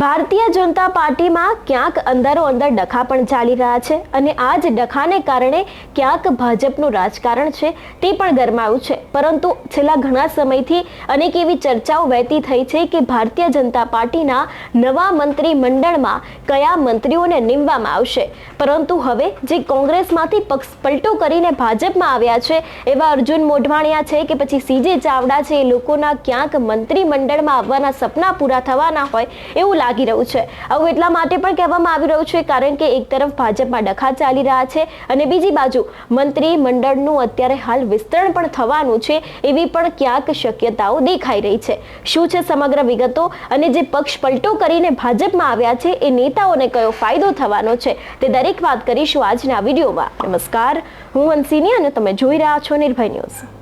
ભારતીય જનતા પાર્ટીમાં ક્યાંક અંદરો અંદર ડખા પણ ચાલી રહ્યા છે અને આ જ ડખાને કારણે ક્યાંક ભાજપનું રાજકારણ છે તે પણ ગરમાયું છે. પરંતુ છેલ્લા ઘણા સમયથી અનેક એવી ચર્ચાઓ વહેતી થઈ છે કે ભારતીય જનતા પાર્ટીના નવા મંત્રી મંડળમાં કયા મંત્રીઓને નીમવામાં આવશે. પરંતુ હવે જે કોંગ્રેસમાંથી પક્ષ પલટો કરીને ભાજપમાં આવ્યા છે એવા અર્જુન મોઢવાણિયા છે કે પછી સીજે ચાવડા છે એ લોકોના ક્યાંક મંત્રી મંડળમાં આવવાના સપના પૂરા થવાના હોય એવું લાગી રહ્યું છે. આવું એટલા માટે પણ કહેવામાં આવી રહ્યું છે, કારણ કે એક તરફ ભાજપમાં ડખા ચાલી રહ્યા છે અને બીજી બાજુ મંત્રી મંડળનું અત્યારે હાલ વિસ્તરણ પણ થવાનું છે, એવી પણ ક્યાંક શક્યતાઓ દેખાઈ રહી છે. શું છે સમગ્ર વિગતો? અને જે પક્ષ પલટો કરીને ભાજપમાં આવ્યા છે, એ નેતાઓને કયો ફાયદો થવાનો છે? તે દરેક વાત કરીશું આજના વિડીયોમાં. નમસ્કાર, હું હંસિની અને તમે જોઈ રહ્યા છો નિર્ભય ન્યૂઝ.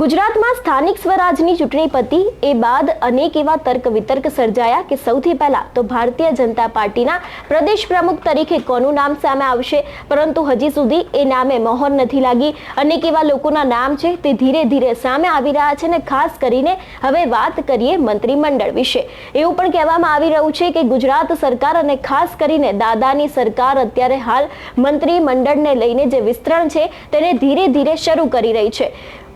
ગુજરાતમાં સ્થાનિક સ્વરાજની ચૂંટણી પતી એ બાદ અનેક એવા તર્ક વિતર્ક સર્જાયા કે સૌથી પહેલા તો ભારતીય જનતા પાર્ટીના પ્રદેશ પ્રમુખ તરીકે કોનું નામ સામે આવશે? પરંતુ હજી સુધી એ નામે મોહર નથી લાગી. અનેક એવા લોકોના નામ છે તે ધીરે ધીરે સામે આવી રહ્યા છે ને ખાસ કરીને હવે વાત કરીએ મંત્રીમંડળ વિશે. એવું પણ કહેવામાં આવી રહ્યું છે કે ગુજરાત સરકાર અને ખાસ કરીને દાદાની સરકાર અત્યારે હાલ મંત્રીમંડળને લઈને જે વિસ્તરણ છે તેને ધીરે ધીરે શરૂ કરી રહી છે.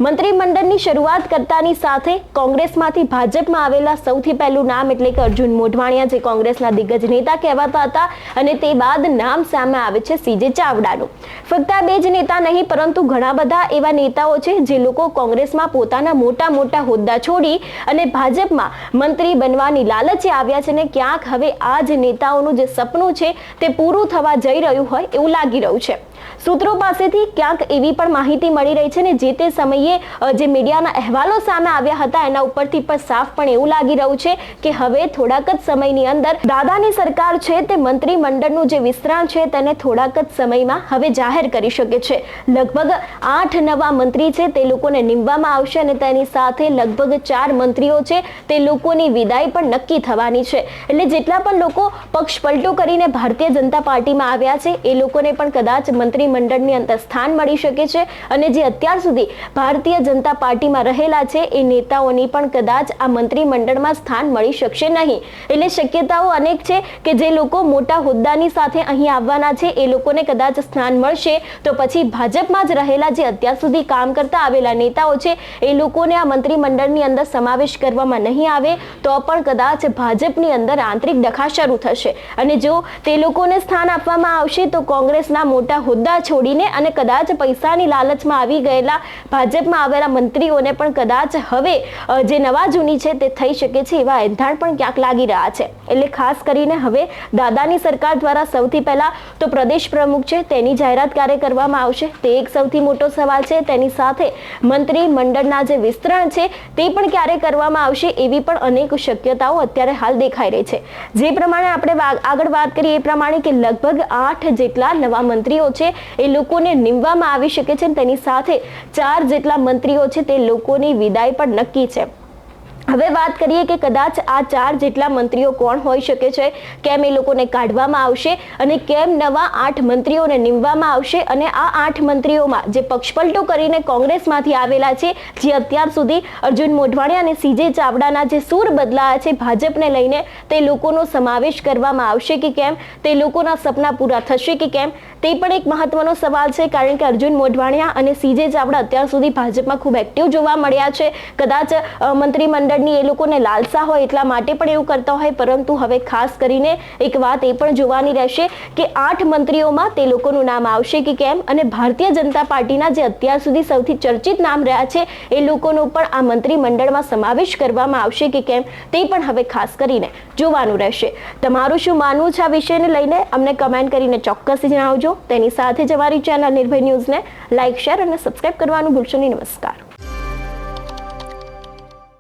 મંત્રીમંડળની શરૂઆત કરતાની સાથે કોંગ્રેસમાંથી ભાજપમાં આવેલા સૌથી પહેલું નામ એટલે કે અર્જુન મોઢવાણિયા, જે કોંગ્રેસના દિગ્ગજ નેતા કહેવાતા હતા અને તે બાદ નામ સામે આવે છે સીજે ચાવડાનું. ફક્ત આ બે જ નેતા નહીં, પરંતુ ઘણા બધા એવા નેતાઓ છે જે લોકો કોંગ્રેસમાં પોતાના મોટા મોટા હોદ્દા છોડી અને ભાજપમાં મંત્રી બનવાની લાલચે આવ્યા છે ને ક્યાંક હવે આ જ નેતાઓનું જે સપનું છે તે પૂરું થવા જઈ રહ્યું હોય એવું લાગી રહ્યું છે. સૂત્રો પાસેથી ક્યાંક એવી પણ માહિતી મળી રહી છે ને જે તે સમયે અ, જે મીડિયાના અહેવાલો સામે આવ્યા હતા એના ઉપરથી પણ સાફ પણ એવું લાગી રહ્યું છે કે હવે થોડાક જ સમયની અંદર દાદાની સરકાર છે તે મંત્રીમંડળનું જે વિસ્તરણ છે તેને થોડાક જ સમયમાં હવે જાહેર કરી શકે છે. લગભગ આઠ નવા મંત્રી છે તે લોકોને નીમવામાં આવશે અને તેની સાથે લગભગ ચાર મંત્રીઓ છે તે લોકોની વિદાય પણ નક્કી થવાની છે. એટલે જેટલા પણ લોકો પક્ષ પલટો કરીને ભારતીય જનતા પાર્ટીમાં આવ્યા છે એ લોકોને પણ કદાચ મંત્રીમંડળની અંદર સ્થાન મળી શકે છે અને જે અત્યાર સુધી ભારતીય જનતા પાર્ટીમાં રહેલા છે, એ નેતાઓની પણ કદાચ આ મંત્રીમંડળમાં સ્થાન મળી શકશે નહીં. એટલે શક્યતાઓ અનેક છે કે જે લોકો મોટા હોદ્દાની સાથે અહીં આવવાના છે, એ લોકોને કદાચ સ્થાન મળશે. તો પછી ભાજપમાં જ રહેલા જે અત્યાર સુધી કામ કરતા આવેલા નેતાઓ છે, એ લોકોને આ મંત્રીમંડળની અંદર સમાવેશ કરવામાં નહીં આવે, તો પણ કદાચ ભાજપની અંદર આંતરિક ડખા શરૂ થશે. અને જો તે લોકોને સ્થાન આપવામાં આવશે, તો કોંગ્રેસના મોટા હોદ્દા છોડીને અને કદાચ પૈસાની લાલચમાં આવી ગયેલા ભાજપમાં આવેલા મંત્રીઓને પણ કદાચ હવે જે નવા જૂની છે તે થઈ શકે છે એવા એંધાણ પણ ક્યાંક લાગી રહ્યા છે. એટલે ખાસ કરીને હવે દાદાની સરકાર દ્વારા સૌથી પહેલા તો પ્રદેશ પ્રમુખ છે તેની જાહેરાત ક્યારે કરવામાં આવશે? તે એક સૌથી મોટો સવાલ છે. તેની સાથે મંત્રી મંડળના જે વિસ્તરણ છે તે પણ ક્યારે કરવામાં આવશે એવી પણ અનેક શક્યતાઓ અત્યારે હાલ દેખાઈ રહી છે. જે પ્રમાણે આપણે આગળ વાત કરીએ એ પ્રમાણે કે લગભગ આઠ જેટલા નવા મંત્રીઓ છે એ લોકોને નીમવામાં આવી શકે છે તેની સાથે ચાર જેટલા મંત્રીઓ છે તે લોકોની વિદાય પણ નક્કી છે. હવે વાત કરીએ કે કદાચ આ ચાર જેટલા મંત્રીઓ કોણ હોઈ શકે છે કેમ એ લોકોને કાઢવામાં આવશે અને કેમ નવા આઠ મંત્રીઓને નીમવામાં આવશે અને આ આઠ મંત્રીઓમાં જે પક્ષપલટો કરીને કોંગ્રેસમાંથી આવેલા છે જે અત્યાર સુધી અર્જુન મોઢવાણિયા અને સીજે ચાવડાના જે સૂર બદલાયા છે ભાજપને લઈને તે લોકોનો સમાવેશ કરવામાં આવશે કે કેમ? તે લોકોના સપના પૂરા થશે કે કેમ? તે પણ એક મહત્વનો સવાલ છે કારણ કે અર્જુન મોઢવાણિયા અને સીજે ચાવડા અત્યાર સુધી ભાજપમાં ખૂબ એક્ટિવ જોવા મળ્યા છે. કદાચ અ, મંત્રીમંડળની એ લોકોને લાલસા હોય એટલા માટે પણ એવું કરતા હોય, પરંતુ હવે ખાસ કરીને એક વાત એ પણ જોવાની રહેશે કે આઠ મંત્રીઓમાં તે લોકોનું નામ આવશે કે કેમ? અને ભારતીય જનતા પાર્ટીના જે અત્યાર સુધી સૌથી ચર્ચિત નામ રહ્યા છે, એ લોકોનો પણ આ મંત્રીમંડળમાં સમાવેશ કરવામાં આવશે કે કેમ? તે પણ હવે ખાસ કરીને જોવાનું રહેશે. તમારું શું માનવું છે આ વિષયને લઈને? અમને કમેન્ટ કરીને ચોક્કસ જણાવજો. તેની સાથે જ અમારી ચેનલ નિર્ભય ન્યૂઝને લાઇક શેર અને સબસ્ક્રાઇબ કરવાનું ભૂલશો નહીં. નમસ્કાર.